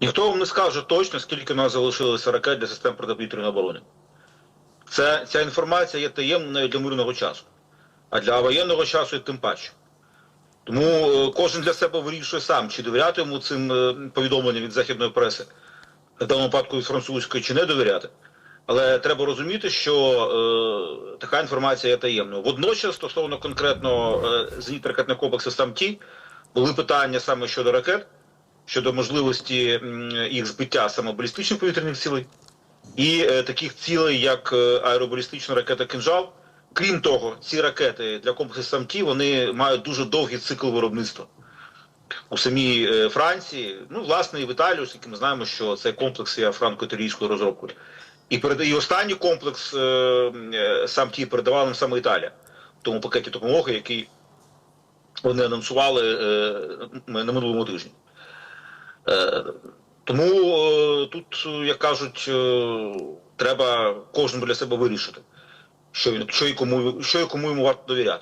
Ніхто вам не скаже точно, скільки в нас залишилося ракет для систем протиповітряної оборони. Це, ця інформація є таємною навіть для мирного часу, а для воєнного часу і тим паче. Тому е, кожен для себе вирішує сам, чи довіряти йому цим е, повідомленням від західної преси, в даному випадку від французької, чи не довіряти. Але треба розуміти, що е, така інформація є таємною. Водночас, стосовно конкретно е, зенітно-ракетних комплексів САМ-Ті, були питання саме щодо ракет, щодо можливості їх збиття саме балістичних повітряних цілей і е, таких цілей, як е, аеробалістична ракета «Кинжал». Крім того, ці ракети для комплексу САМ-Ті вони мають дуже довгий цикл виробництва. У самій е, Франції, ну, власне, і в Італії, оскільки ми знаємо, що цей комплекс є франко-італійською розробкою. І, перед... і останній комплекс е, е, сам-Ті передавала нам саме Італія, в тому пакеті допомоги, який вони анонсували е, на минулому тижні. Е, тому е, тут, е, як кажуть, треба кожному для себе вирішити, що, він- що, і кому, що і кому йому варто довіряти.